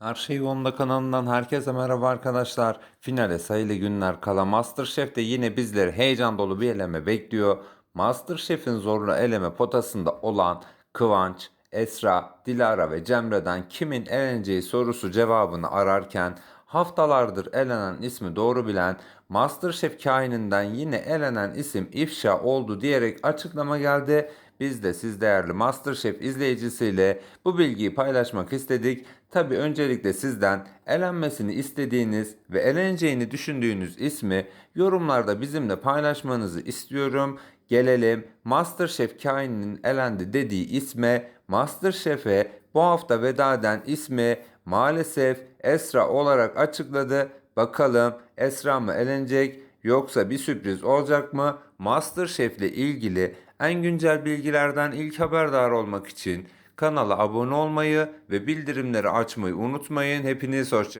Her şey yolunda kanalından herkese merhaba arkadaşlar. Finale sayılı günler kala Masterchef'te yine bizleri heyecan dolu bir eleme bekliyor. Masterchef'in zorlu eleme potasında olan Kıvanç, Esra, Dilara ve Cemre'den kimin eleneceği sorusu cevabını ararken haftalardır elenen ismi doğru bilen Masterchef kaininden yine elenen isim ifşa oldu diyerek açıklama geldi. Biz de siz değerli Masterchef izleyicisiyle bu bilgiyi paylaşmak istedik. Tabi öncelikle sizden elenmesini istediğiniz ve eleneceğini düşündüğünüz ismi yorumlarda bizimle paylaşmanızı istiyorum. Gelelim Masterchef kaininin elendi dediği isme Masterchef'e bu hafta veda eden ismi maalesef Esra olarak açıkladı. Bakalım Esra mı elenecek yoksa bir sürpriz olacak mı? Masterchef ile ilgili en güncel bilgilerden ilk haberdar olmak için kanala abone olmayı ve bildirimleri açmayı unutmayın. Hepiniz hoşça